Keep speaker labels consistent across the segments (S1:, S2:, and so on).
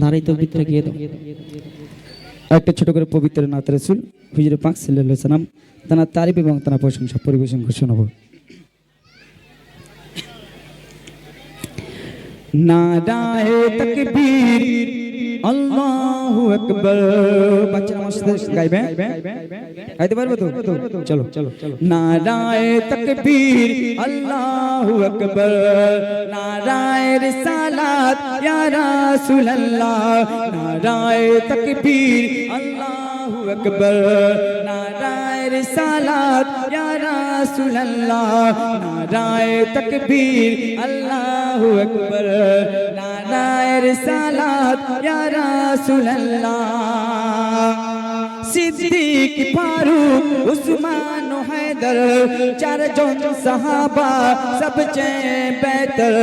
S1: নারী তকবিরটা গিয়ে দাও। একটা ছোট করে পবিত্র নাত রসুল, হুজুর পাক সাল্লাল্লাহু আলাইহি সাল্লাম তার তারিফ এবং তানা প্রশংসা, পরিবেশন করে না নারায়ে তাকবীর আল্লাহু আকবার। বাচ্চারা আমার সাথে গাইবে? গাইতে পারবে তো? চলো চলো নারায়ে তাকবীর, আল্লাহু আকবার। নারায়ে রিসালাত, ইয়া রাসূলুল্লাহ। নারায়ে তাকবীর, আল্লাহু আকবার। নারায়ে রিসালাত, ইয়া রাসূলুল্লাহ। নারায়ে তাকবীর, আল্লাহু আকবার। سلاد یا رسول اللہ۔ صدیق، فاروق، عثمان و حیدر، چار جون صحابہ، سب چین بہتر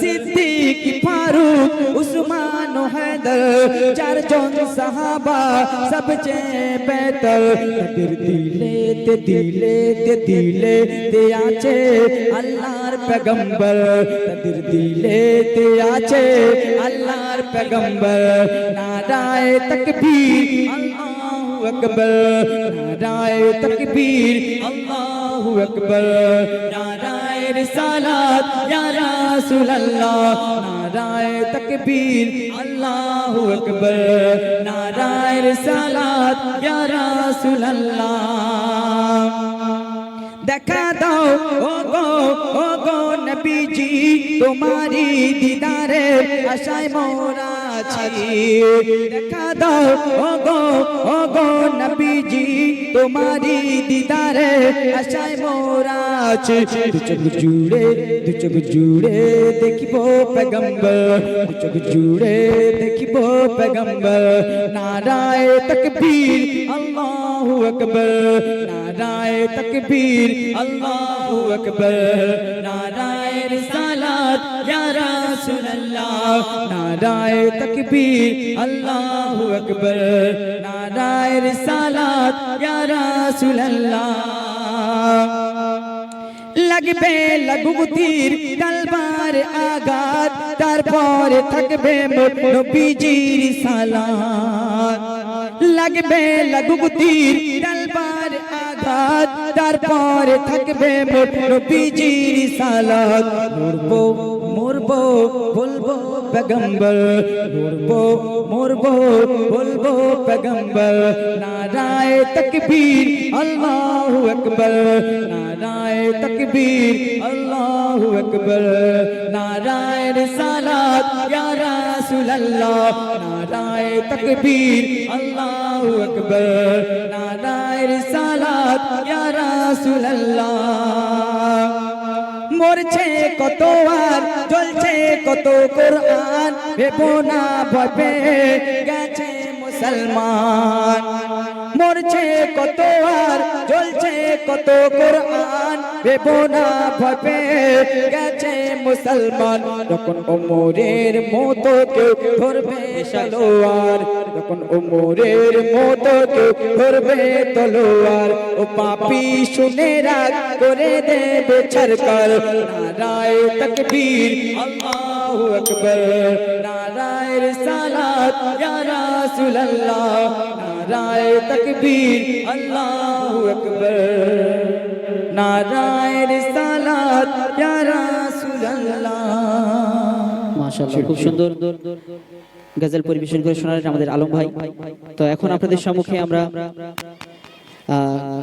S1: صدیق، فاروق، عثمان و حیدر، چار جون صحابہ، سب چین بہتر قدر دیلے دیلے دیلے تے آچے، اللہ পেগম্বর, তাদের দিলে তে আছে আল্লাহর পেগম্বর। নারায়ে তাকবীর, আল্লাহু আকবার। নারায়ে তাকবীর, আল্লাহু আকবার। নারায়ে রিসালাত, ইয়া রাসূলুল্লাহ। নারায়ে তাকবীর, আল্লাহু আকবার। নারায়ে রিসালাত, ইয়া রাসূলুল্লাহ। দেখা দাও ও গো ও গো নবীজি তোমারি দিদারে আশায় মোরা আছি দেখা দাও ও গো ও গো নবীজি তোমারি দিদারে আশায় মোরা আছি দু চোখ জুড়ে দু চোখ জুড়ে দেখিব পেগম্বর দু চোখ জুড়ে দেখিব পেগম্বর নারায়ে তাকবীর আল্লাহু আকবার নারায়ে তাকবীর আল্লাহু আকবার নারায়ে রিসালাত ইয়া রাসূলুল্লাহ নারায়ে তাকবীর আল্লাহু আকবার নারায়ে রিসালাত ইয়া রাসূলুল্লাহ লাগবে লাগুবতির তলবার আঘাত তারপরে থাকবে মোর নবীজির সালাত লাগবে লাগুবতির তলবার আঘাত তারপরে থাকবে নবীজির সালাত। মরবো মরবো, বলব পেগম্বর মরবো মরবো, বলব পেগম্বর নারায়ে তাকবীর, আল্লাহু আকবার। নারায়ে তাকবীর, আল্লাহু আকবার। নারায়ে রিসালাত, ইয়া রাসূলুল্লাহ। নারায়ে তাকবীর, আল্লাহু আকবার। নারায়ে রাসূলুল্লাহ মরছে কত আর চলছে কত কোরআন ভেবো না ভবে গেছে মুসলমান। মরছে কত আর জ্বলছে কত কোরআন। ভেবো না ভবে গেছে মুসলমান। যখন ওমরের মতো কেউ ধরবে সালোয়ার, যখন ওমরের মতো কেউ ধরবে তলোয়ার, ও পাপি শুনে রাগ করে দেবে ছরকার। নারায় তকবীর, আল্লাহু আকবার। নারায় রিসালাত ইয়া রাসূলুল্লাহ। নারায় তকবীর, আল্লাহু আকবার। নারায় রিসালাত ইয়া রাসূলুল্লাহ।
S2: মাশাআল্লাহ, খুব সুন্দর গজল পরিবেশন করে শোনালেন আমাদের আলম ভাই। তো এখন আপনাদের সম্মুখে আমরা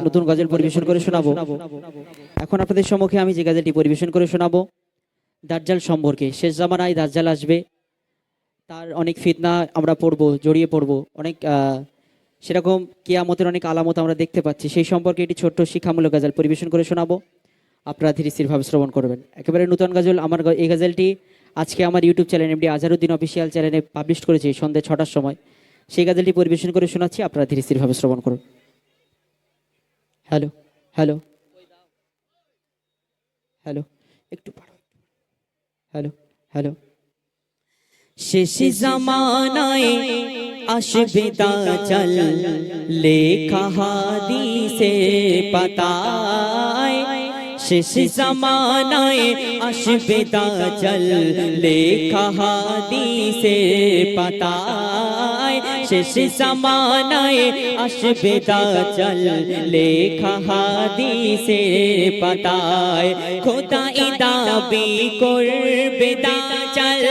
S2: নতুন গজল পরিবেশন করে শোনাবো। এখন আপনাদের সম্মুখে আমি যে গজলটি পরিবেশন করে শোনাবো দাজ্জাল সম্পর্কে। শেষ জামানায় দাজ্জাল আসবে, তার অনেক ফিতনা আমরা পড়ব, জড়িয়ে পড়ব, অনেক সেরকম কেয়ামতের অনেক আলামত আমরা দেখতে পাচ্ছি। সেই সম্পর্কে একটি ছোট্ট শিক্ষামূলক গজল পরিবেশন করে শোনাবো। আপনারা ধীরে স্থিরভাবে শ্রবণ করবেন। একেবারে নতুন গজল, আমার এই গজলটি আজকে আমার YouTube channel MD Azharuddin official চ্যানেলে পাবলিশ করেছি সন্ধ্যে ছটার সময়। সেই গজলটি পরিবেশন করে শোনাচ্ছি, আপনারা ধীরে স্থিরভাবে শ্রবণ করুন। হ্যালো হ্যালো হ্যালো একটু বাড়াও, একটু বাড়াও। হ্যালো হ্যালো
S3: শেষ জামানায় আসবে দাজাল লেখা হাদিসে পাতায় শেষ জামানায় আসবে দাজাল লেখা হাদিসের পাতায় শেষ জামানায় আসবে দাজাল লেখা হাদিসের পাতায় খোদা দাবি করবে দাজাল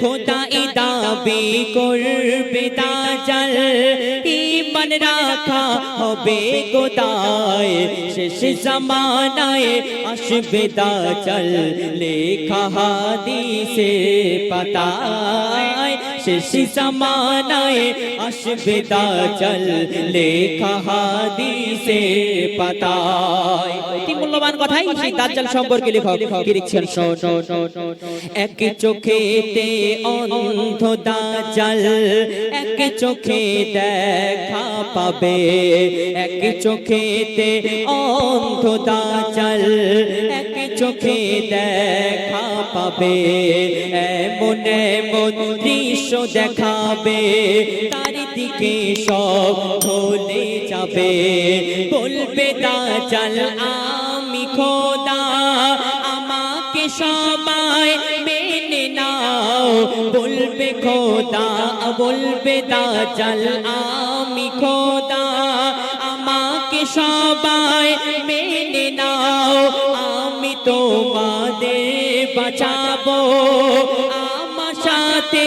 S3: খোদা দাবি করবে ইমান রাখা হবে গোদায়। শেষ জামানায় আসবে দাজাল লেখা হাদিসে পাতায়। শেষ জামানায় আসবে দাজাল লেখা হাদিসে পাতায়।
S2: অতি মূল্যবান কথাই সেই দাজ্জাল সম্পর্কে লেখক কি লিখছেন
S3: এক চোখেতে অন্ধ দাজাল এক চোখে দেখা পাবে এক চোখেতে অন্ধ দাজাল এক চোখে দেখা পাবে। এমন এমন দৃশ্য দেখাবে তার দিকে সব ভুলে যাবে। বলবে দাজাল আমি খোদা আমাকে সবাই মেনে নাও। বলবে খোদা, বলবে দাজাল আমি খোদা। আমাকে সবাই মেনে নাও। আমি তোমাদের বাঁচাবো। আমার সাথে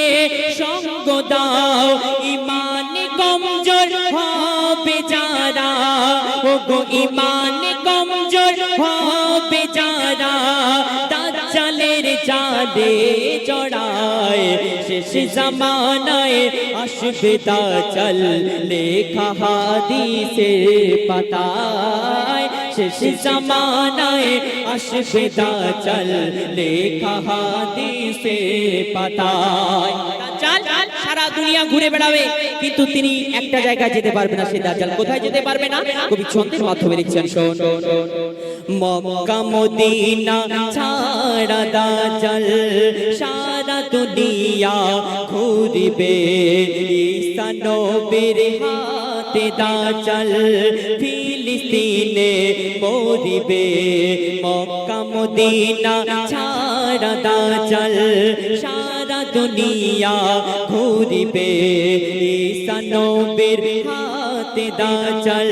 S3: সঙ্গ দাও। ইমান কমজোর হবে যারা। ও গো ইমান জালে জড়ায় শেষ জামানায় আসবে দাজ্জাল লেখা হাদিসে পাতায় শেষ জামানায় আসবে দাজ্জাল লেখা হাদিসে পাতায়
S2: দাজ্জাল সারা দুনিয়া ঘুরে বেড়াবে, কিন্তু তিনি একটা জায়গায় যেতে পারবে না সেই দাজ্জাল। কোথায় যেতে পারবে না? কবি ছন্দের মাধ্যমে লিখছেন, শোন।
S3: মক্কা মদিনা ছাড়া দাজাল সারা দুনিয়া ঘুরিবে। ঈসা নবীর হাতে দাজাল ফিলিস্তিনে মরিবে। মক্কা মদিনা ছাড়া দাজাল সারা দুনিয়া ঘুরিবে। ঈসা নবীর হাতে দাজাল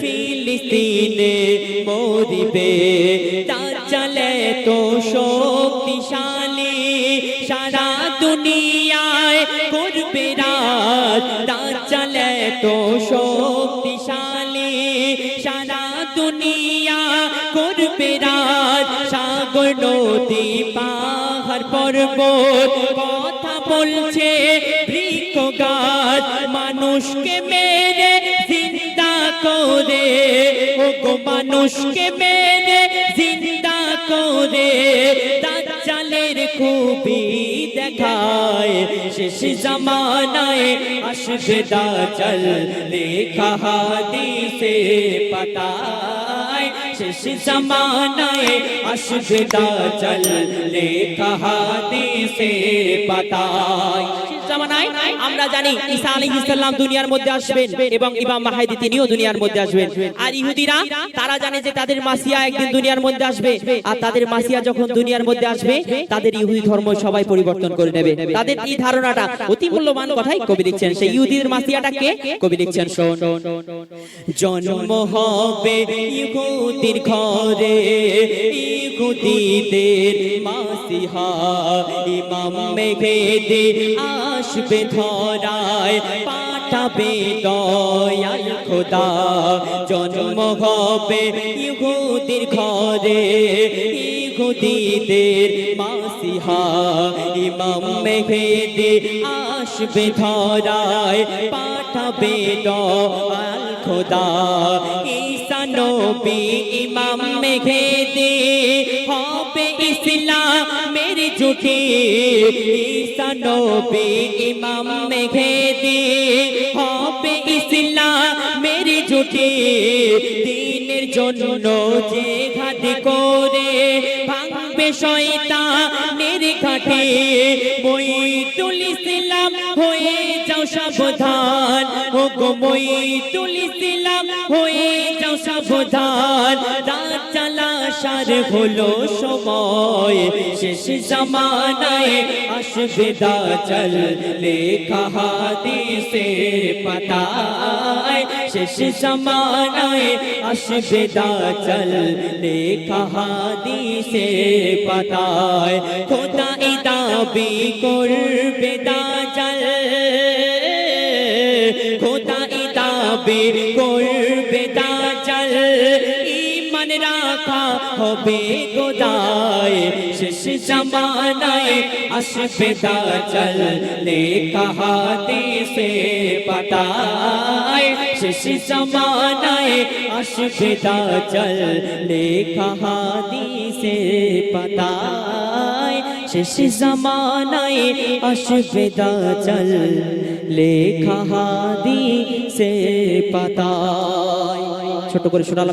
S3: ফিলিস্তিনে মরিবে। দাজালে তো শক্তিশালী, সারা দুনিয়ায় করবে রাত। দাজালে তো শক্তিশালী, সারা দুনিয়া করবে রাত। সাগর নদী পর্বত কথা বলছে বৃক্ষ গাছ। মানুষকে মেরে জিন্দা করে। ও গো মানুষকে মেরে জিন্দা করে। দাজ্জালের খুবই দেখায়, শেষ জামানায় আসবে দাজ্জাল। লেখা হাদিসে শেষ জামানায় লেখা হাদিসে পাতায়।
S2: আমরা জানি ঈসা দুনিয়ার মধ্যে আসবেন এবং ইমাম তিনিও দুনিয়ার মধ্যে আসবেন। আর ইহুদিরা, তারা জানে যে তাদের মাসিয়া একদিন দুনিয়ার মধ্যে আসবে। আর তাদের মাসিয়া যখন দুনিয়ার মধ্যে আসবে, তাদের ইহুদি ধর্ম সবাই পরিবর্তন করে নেবে। তাদের এই ধারণাটা অতি মূল্যবান কথাই কবি লিখছেন সেই ইহুদিদের মাসিয়াটাকে কবি লিখছেন শোন।
S3: জন্ম হবে ইহুদির ঘরে ইহুদিদের মাসিহা ইমাম মেঘেদে আসবে ধরায়, পাঠাবে দয়াল খোদা। জন্ম হবে ইহুদির ঘরে ইহুদিদের মাসিহা ইমাম মেঘেদে আসবে ধরায়, পাঠাবে দয়াল খোদা। নবী ইমাম মেঘেদে হবে ইসলামের জুটি ঈসা নবী ইমাম মেঘেদে হবে ইসলামের জুটি দিনের জন্য যে ঘাট করে ভাঙবে শয়তানের ঘাটে। বই তুলি
S2: ইসলাম হয়ে যাও সাবধান। ও গো মইদুল ইসলাম হয়ে যাও সাবধান। রাত চালাসার হলো সময়। শেষ জামানায় আসবে দাচল লেখা হাদিসের পাতায়, শেষ জামানায় আসবে দাচল লেখা হাদিসের পাতায় খোদা এই দাবি করবে দাচল খোদা এই দাবি করবে দাচল ইমান রাখা হবে গোদায় শেষ জামানায় আসবে দাচল লেখা হাদিসে পাতায় শেষ জামানায় আসবে চল লেখা হাদিসে পাতায়, শেষ জামানায় আসবে চল লেখা হাদিসে পাতায়।
S3: ছোট করে শোনালাম।